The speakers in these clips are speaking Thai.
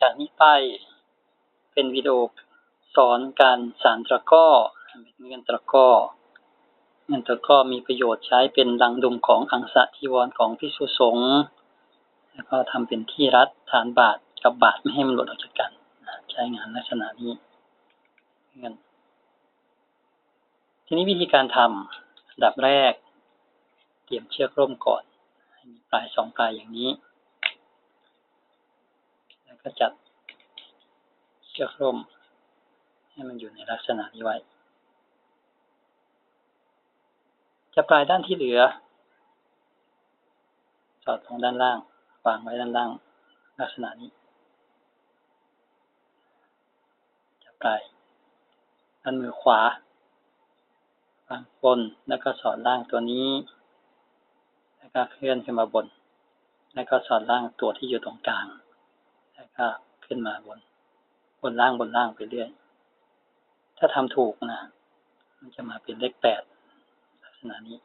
จากนี้ไปเป็นวิดีโอสอนการสานตะก้อเงินตะก้อเงินตะก้อมีประโยชน์ใช้เป็นรังดุมของอังสะจีวรของภิกษุสงฆ์แล้วก็ทำเป็นที่รัดฐานบาทกับบาทไม่ให้มันหลุดออกจากกันใช้งานลักษณะนี้เงินทีนี้วิธีการทำอันดับแรก เตรียมเชือกร่มก่อนให้มีปลายสองปลายอย่างนี้ ก็จัดเชือกร่ม ให้มันอยู่ในลักษณะนี้ไว้ จะปลายด้านที่เหลือ สอดตรงด้านล่าง วางไว้ด้านล่าง ลักษณะนี้ จะปลายด้านมือขวาวางบนแล้วก็สอดล่างตัวนี้ แล้วก็เคลื่อนขึ้นมาบน แล้วก็สอดล่างตัวที่อยู่ตรงกลาง ก็ขึ้นมาบน บนล่างบนล่างไปเรื่อย ถ้าทำถูกนะ มันจะมาเป็นเลขแปดลักษณะนี้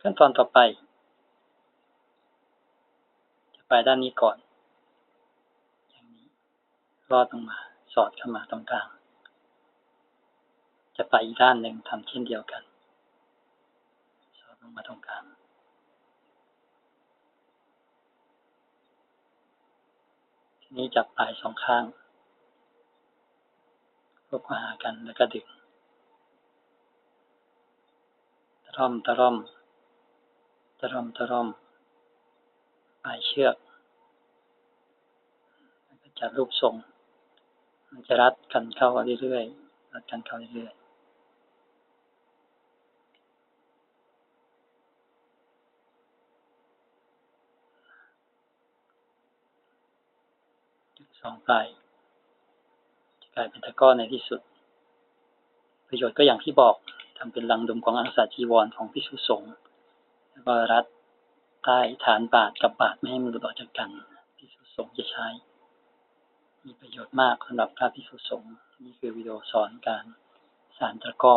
ขั้นตอนต่อไป จะไปด้านนี้ก่อน อย่างนี้ รอดลงมา สอดเข้ามาตรงกลาง จะไปอีกด้านหนึ่งทำเช่นเดียวกัน สอดลงมาตรงกลาง ที นี้จับปลายสองข้างรวบเข้าหากันแล้วก็ดึงตะร่อมตะร่อมตะร่อมตะร่อมปลายเชือกจัดรูปทรง มันจะรัดกันเข้าเรื่อยๆรัดกันเข้าเรื่อยๆ สองปลายจะกลายเป็นตะก้อในที่สุด ประโยชน์ก็อย่างที่บอกทำเป็นรังดุมของอังสาจีวรของพิสุสงฆ์แล้วก็รัดใต้ฐานบาทกับบาทไม่ให้มันหลุดออกจากกันพิสุสงฆ์จะใช้ มีประโยชน์มากสำหรับพระพิสุสงฆ์นี่คือวิดีโอสอนการสานตะก้อ